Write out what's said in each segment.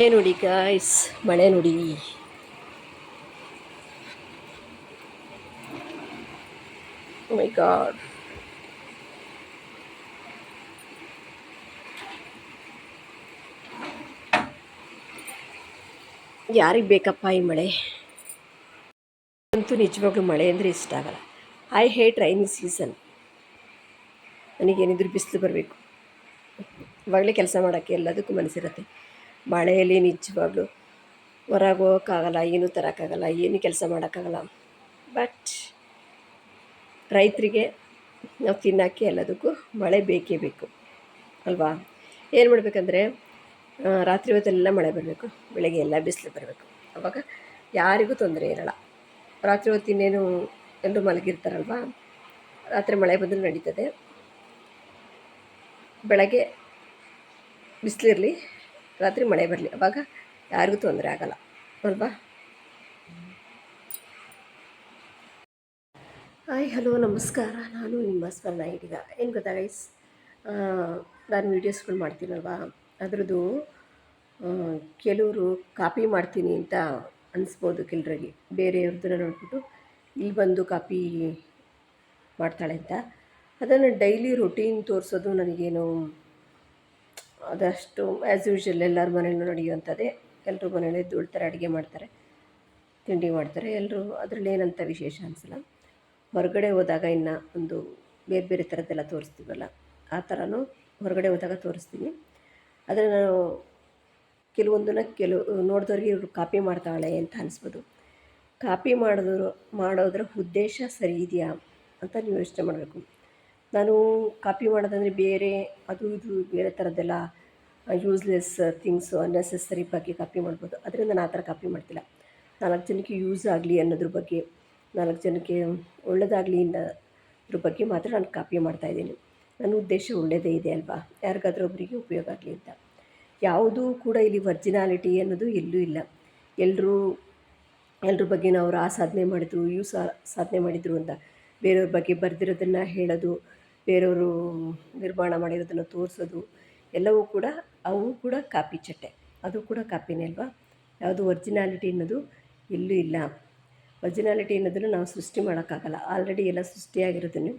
ಮಳೆ ನೋಡಿ ಗಾಯ್ಸ್ ಮಳೆ ನೋಡಿ. ಮೈ ಗಾಡ್ ಯಾರಿಗೆ ಬೇಕಪ್ಪ ಈ ಮಳೆ? ಅಂತೂ ನಿಜವಾಗ್ಲೂ ಮಳೆ ಅಂದರೆ ಇಷ್ಟ ಆಗಲ್ಲ. ಐ ಹೇಟ್ ರೈನಿ ಸೀಸನ್ ನನಗೇನಿದ್ರು ಬಿಸಿಲು ಬರಬೇಕು. ಇವಾಗಲೇ ಕೆಲಸ ಮಾಡೋಕ್ಕೆ ಎಲ್ಲದಕ್ಕೂ ಮನಸ್ಸಿರುತ್ತೆ. ಮಳೆಯಲ್ಲಿ ನಿಜವಾಗ್ಲೂ ಹೊರಗೆ ಹೋಗೋಕ್ಕಾಗಲ್ಲ, ಏನೂ ತರೋಕ್ಕಾಗಲ್ಲ, ಏನು ಕೆಲಸ ಮಾಡೋಕ್ಕಾಗಲ್ಲ. ಬಟ್ ರೈತರಿಗೆ ನಾವು ತಿನ್ನೋಕ್ಕೆ ಎಲ್ಲದಕ್ಕೂ ಮಳೆ ಬೇಕೇ ಬೇಕು, ಅಲ್ವಾ? ಏನು ಮಾಡಬೇಕಂದ್ರೆ ರಾತ್ರಿ ಹೊತ್ತೆಲ್ಲ ಮಳೆ ಬರಬೇಕು, ಬೆಳಗ್ಗೆ ಎಲ್ಲ ಬಿಸಿಲು ಬರಬೇಕು. ಅವಾಗ ಯಾರಿಗೂ ತೊಂದರೆ ಇರಲ್ಲ. ರಾತ್ರಿ ಹೊತ್ತು ಇನ್ನೇನು ಎಲ್ಲರೂ ಮಲಗಿರ್ತಾರಲ್ವ? ರಾತ್ರಿ ಮಳೆ ಬಂದರೂ ನಡೀತದೆ. ಬೆಳಗ್ಗೆ ಬಿಸಿಲಿರಲಿ ರಾತ್ರಿ ಮಳೆ ಬರಲಿ. ಅವಾಗ ಯಾರಿಗೂ ತೊಂದರೆ ಆಗಲ್ಲ. ಅಲ್ವಾ? ಹಾಯ್, ಹಲೋ, ನಮಸ್ಕಾರ. ನಾನು ನಿಮ್ಮ ಸ್ಪರ್ಧ ಇದೀಗ ಏನು ಗೊತ್ತಾ ಗೈಸ್ ನಾನು ವೀಡಿಯೋಸ್ಗಳು ಮಾಡ್ತೀನಲ್ವಾ? ಅದರದ್ದು ಕೆಲವರು ಕಾಪಿ ಮಾಡ್ತೀನಿ ಅಂತ ಅನಿಸ್ಬೋದು ಕೆಲವರಿಗೆ ಬೇರೆಯವ್ರದ್ದನ್ನ ನೋಡ್ಬಿಟ್ಟು ಇಲ್ಲಿ ಬಂದು ಕಾಪಿ ಮಾಡ್ತಾಳೆ ಅಂತ. ಅದನ್ನು ಡೈಲಿ ರೊಟೀನ್ ತೋರಿಸೋದು ನನಗೇನು ಅದಷ್ಟು ಆ್ಯಸ್ ಯೂಶ್ವಲ್ ಎಲ್ಲರ ಮನೆಯಲ್ಲೂ ನಡೆಯುವಂಥದ್ದೇ. ಎಲ್ಲರೂ ಮನೇಲಿ ದುಡ್ತಾರೆ ಅಡುಗೆ ಮಾಡ್ತಾರೆ, ತಿಂಡಿ ಮಾಡ್ತಾರೆ. ಎಲ್ಲರೂ ಅದರಲ್ಲಿ ಏನಂತ ವಿಶೇಷ ಅನಿಸಲ್ಲ. ಹೊರಗಡೆ ಹೋದಾಗ ಇನ್ನು ಒಂದು ಬೇರೆ ಬೇರೆ ಥರದ್ದೆಲ್ಲ ತೋರಿಸ್ತೀವಲ್ಲ, ಆ ಥರನೂ ಹೊರಗಡೆ ಹೋದಾಗ ತೋರಿಸ್ತೀನಿ. ಆದರೆ ನಾನು ಕೆಲವೊಂದನ್ನು ಕೆಲವು ನೋಡಿದವ್ರಿಗೆ ಇವರು ಕಾಪಿ ಮಾಡ್ತಾಳೆ ಅಂತ ಅನಿಸ್ಬೋದು. ಕಾಪಿ ಮಾಡಿದ್ರು, ಮಾಡೋದ್ರ ಉದ್ದೇಶ ಸರಿ ಇದೆಯಾ ಅಂತ ನೀವು ಯೋಚನೆ ಮಾಡಬೇಕು. ನಾನು ಕಾಪಿ ಮಾಡೋದಂದರೆ ಬೇರೆ, ಅದು ಇದು ಬೇರೆ ಥರದ್ದೆಲ್ಲ ಯೂಸ್ಲೆಸ್ ಥಿಂಗ್ಸು ಅನ್ನೆಸೆಸರಿ ಬಗ್ಗೆ ಕಾಪಿ ಮಾಡ್ಬೋದು. ಅದರಿಂದ ನಾನು ಆ ಥರ ಕಾಪಿ ಮಾಡ್ತಿಲ್ಲ. ನಾಲ್ಕು ಜನಕ್ಕೆ ಯೂಸ್ ಆಗಲಿ ಅನ್ನೋದ್ರ ಬಗ್ಗೆ, ನಾಲ್ಕು ಜನಕ್ಕೆ ಒಳ್ಳೆಯದಾಗಲಿ ಅನ್ನೋದ್ರ ಬಗ್ಗೆ ಮಾತ್ರ ನಾನು ಕಾಪಿ ಮಾಡ್ತಾಯಿದ್ದೀನಿ ನನ್ನ ಉದ್ದೇಶ ಒಳ್ಳೆಯದೇ ಇದೆ ಅಲ್ವಾ? ಯಾರಿಗಾದ್ರೂ ಒಬ್ಬರಿಗೆ ಉಪಯೋಗ ಆಗಲಿ ಅಂತ. ಯಾವುದೂ ಕೂಡ ಇಲ್ಲಿ ವರ್ಜಿನಾಲಿಟಿ ಅನ್ನೋದು ಎಲ್ಲೂ ಇಲ್ಲ. ಎಲ್ಲರೂ ಎಲ್ಲರ ಬಗ್ಗೆ ನಾವು ಆ ಸಾಧನೆ ಮಾಡಿದ್ರು ಇವು ಸಾಧನೆ ಮಾಡಿದರು ಅಂತ. ಬೇರೆಯವ್ರ ಬಗ್ಗೆ ಬರೆದಿರೋದನ್ನು ಹೇಳೋದು, ಬೇರೆಯವರು ನಿರ್ಮಾಣ ಮಾಡಿರೋದನ್ನು ತೋರಿಸೋದು, ಎಲ್ಲವೂ ಕೂಡ ಅವು ಕೂಡ ಕಾಪಿ ಚಟ್ಟೆ. ಅದು ಕೂಡ ಕಾಪಿನೇ ಅಲ್ವಾ? ಯಾವುದು ಒರ್ಜಿನಾಲಿಟಿ ಅನ್ನೋದು ಎಲ್ಲೂ ಇಲ್ಲ. ಒರ್ಜಿನಾಲಿಟಿ ಅನ್ನೋದನ್ನು ನಾವು ಸೃಷ್ಟಿ ಮಾಡೋಕ್ಕಾಗಲ್ಲ. ಆಲ್ರೆಡಿ ಎಲ್ಲ ಸೃಷ್ಟಿಯಾಗಿರೋದನ್ನು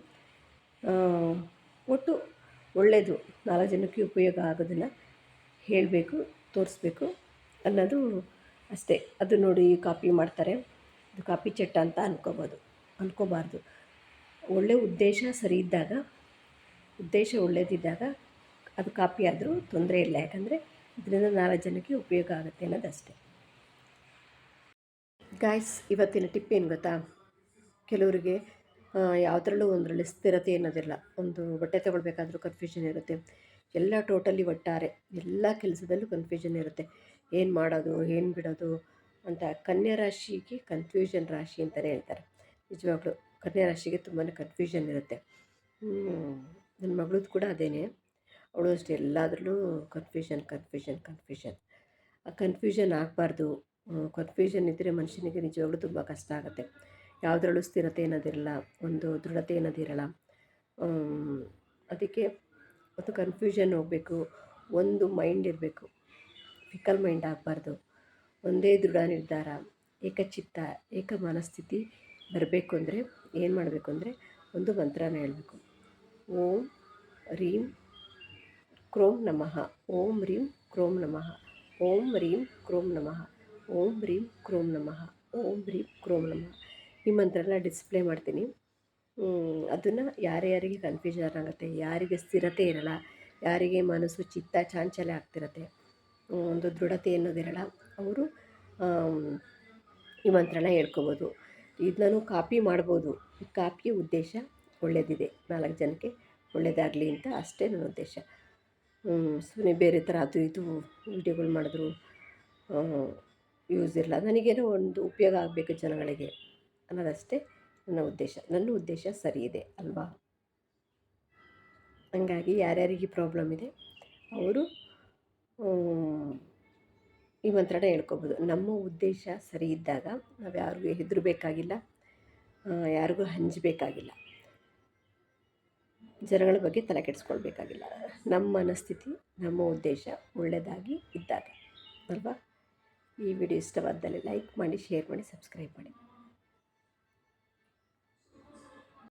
ಒಟ್ಟು ಒಳ್ಳೆಯದು ನಾಲ್ಕು ಜನಕ್ಕೆ ಉಪಯೋಗ ಆಗೋದನ್ನು ಹೇಳಬೇಕು, ತೋರಿಸ್ಬೇಕು ಅನ್ನೋದು ಅಷ್ಟೇ. ಅದು ನೋಡಿ ಕಾಪಿ ಮಾಡ್ತಾರೆ. ಅದು ಕಾಪಿ ಚಟ್ಟ ಅಂತ ಅನ್ಕೋಬೋದು, ಅನ್ಕೋಬಾರ್ದು. ಒಳ್ಳೆಯ ಉದ್ದೇಶ ಸರಿ ಇದ್ದಾಗ, ಉದ್ದೇಶ ಒಳ್ಳೆಯದಿದ್ದಾಗ ಅದು ಕಾಪಿ ಆದರೂ ತೊಂದರೆ ಇಲ್ಲ. ಯಾಕಂದರೆ ಇದರಿಂದ ನಾಲ್ಕು ಜನಕ್ಕೆ ಉಪಯೋಗ ಆಗುತ್ತೆ ಅನ್ನೋದಷ್ಟೇ ಗಾಯ್ಸ್ ಇವತ್ತಿನ ಟಿಪ್ ಏನು ಗೊತ್ತಾ? ಕೆಲವರಿಗೆ ಯಾವುದ್ರಲ್ಲೂ ಒಂದರಲ್ಲಿ ಸ್ಥಿರತೆ ಅನ್ನೋದಿಲ್ಲ. ಒಂದು ಬಟ್ಟೆ ತೊಗೊಳ್ಬೇಕಾದ್ರೂ ಕನ್ಫ್ಯೂಷನ್ ಇರುತ್ತೆ. ಎಲ್ಲ ಟೋಟಲಿ ಒಟ್ಟಾರೆ. ಎಲ್ಲ ಕೆಲಸದಲ್ಲೂ ಕನ್ಫ್ಯೂಷನ್ ಇರುತ್ತೆ. ಏನು ಮಾಡೋದು, ಏನು ಬಿಡೋದು ಅಂತ ಕನ್ಯಾ ರಾಶಿಗೆ ಕನ್ಫ್ಯೂಷನ್ ರಾಶಿ ಅಂತಲೇ ಹೇಳ್ತಾರೆ. ನಿಜವಾಗ್ಲೂ. ಕನ್ಯಾ ರಾಶಿಗೆ ತುಂಬಾ ಕನ್ಫ್ಯೂಷನ್ ಇರುತ್ತೆ. ನನ್ನ ಮಗಳದ್ದು ಕೂಡ ಅದೇನೇ. ಅವಳು ಅಷ್ಟು, ಎಲ್ಲದರಲ್ಲೂ ಕನ್ಫ್ಯೂಷನ್ ಕನ್ಫ್ಯೂಷನ್ ಕನ್ಫ್ಯೂಷನ್ ಆ ಕನ್ಫ್ಯೂಷನ್ ಆಗಬಾರ್ದು. ಕನ್ಫ್ಯೂಷನ್ ಇದ್ದರೆ ಮನುಷ್ಯನಿಗೆ ನಿಜವಾಗ್ಲೂ ತುಂಬ ಕಷ್ಟ ಆಗುತ್ತೆ. ಯಾವುದ್ರಲ್ಲೂ ಸ್ಥಿರತೆ ಅನ್ನೋದಿರಲ್ಲ, ಒಂದು ದೃಢತೆ ಅನ್ನೋದಿರಲ್ಲ. ಅದಕ್ಕೆ ಒಂದು ಕನ್ಫ್ಯೂಷನ್ ಹೋಗಬೇಕು. ಒಂದು ಮೈಂಡ್ ಇರಬೇಕು. ಫಿಕಲ್ ಮೈಂಡ್ ಆಗಬಾರ್ದು. ಒಂದೇ ದೃಢ ನಿರ್ಧಾರ, ಏಕಚಿತ್ತ, ಏಕ ಮನಸ್ಥಿತಿ ಬರಬೇಕು ಅಂದರೆ ಏನು ಮಾಡಬೇಕು ಅಂದರೆ ಒಂದು ಮಂತ್ರನ ಹೇಳಬೇಕು. ಓಂ ರೀಂ ಕ್ರೋಂ ನಮಃ. ಓಂ ರೀಂ ಕ್ರೋಂ ನಮಃ. ಓಂ ರೀಂ ಕ್ರೋಂ ನಮಃ. ಓಂ ರೀಂ ಕ್ರೋಂ ನಮಃ. ಓಂ ರೀಂ ಕ್ರೋಂ ನಮಃ. ಈ ಮಂತ್ರನ ಡಿಸ್ಪ್ಲೇ ಮಾಡ್ತೀನಿ. ಅದನ್ನು ಯಾರ್ಯಾರಿಗೆ ಕನ್ಫ್ಯೂಷನ್ ಆಗುತ್ತೆ ಯಾರಿಗೆ ಸ್ಥಿರತೆ ಇರಲ್ಲ, ಯಾರಿಗೆ ಮನಸ್ಸು ಚಿತ್ತ ಚಾಂಚಲ್ಯ ಆಗ್ತಿರತ್ತೆ ಒಂದು ದೃಢತೆ ಅನ್ನೋದಿರಲ್ಲ, ಅವರು ಈ ಮಂತ್ರನ ಹೇಳ್ಕೊಬೋದು. ಇದನ್ನು ಕಾಪಿ ಮಾಡ್ಬೋದು. ಈ ಕಾಪಿ ಉದ್ದೇಶ ಒಳ್ಳೆಯದಿದೆ ನಾಲ್ಕು ಜನಕ್ಕೆ ಒಳ್ಳೆಯದಾಗಲಿ ಅಂತ ಅಷ್ಟೇ ನನ್ನ ಉದ್ದೇಶ. ಸುಮ್ಮನೆ ಬೇರೆ ಥರ ಅದು ಇದು ವೀಡಿಯೋಗಳು ಮಾಡಿದ್ರು ಯೂಸ್ ಇರಲ್ಲ. ನನಗೇನೋ ಒಂದು ಉಪಯೋಗ ಆಗಬೇಕು ಜನಗಳಿಗೆ ಅನ್ನೋದಷ್ಟೇ ನನ್ನ ಉದ್ದೇಶ. ನನ್ನ ಉದ್ದೇಶ ಸರಿ ಇದೆ ಅಲ್ವಾ? ಹಂಗಾಗಿ ಯಾರ್ಯಾರಿಗೆ ಪ್ರಾಬ್ಲಮ್ ಇದೆ, ಅವರು ಈ ಮಂತ್ರನ ಹೇಳ್ಕೊಬೋದು. ನಮ್ಮ ಉದ್ದೇಶ ಸರಿ ಇದ್ದಾಗ ನಾವು ಯಾರಿಗೂ ಹೆದರಬೇಕಾಗಿಲ್ಲ ಯಾರಿಗೂ ಹಂಚಬೇಕಾಗಿಲ್ಲ ಜನಗಳ ಬಗ್ಗೆ ತಲೆ ಕೆಡಿಸ್ಕೊಳ್ಬೇಕಾಗಿಲ್ಲ. ನಮ್ಮ ಮನಸ್ಥಿತಿ, ನಮ್ಮ ಉದ್ದೇಶ ಒಳ್ಳೆಯದಾಗಿ ಇದ್ದಾಗ. ಅಲ್ವಾ? ಈ ವಿಡಿಯೋ ಇಷ್ಟವಾದಲ್ಲಿ ಲೈಕ್ ಮಾಡಿ, ಶೇರ್ ಮಾಡಿ, ಸಬ್ಸ್ಕ್ರೈಬ್ ಮಾಡಿ.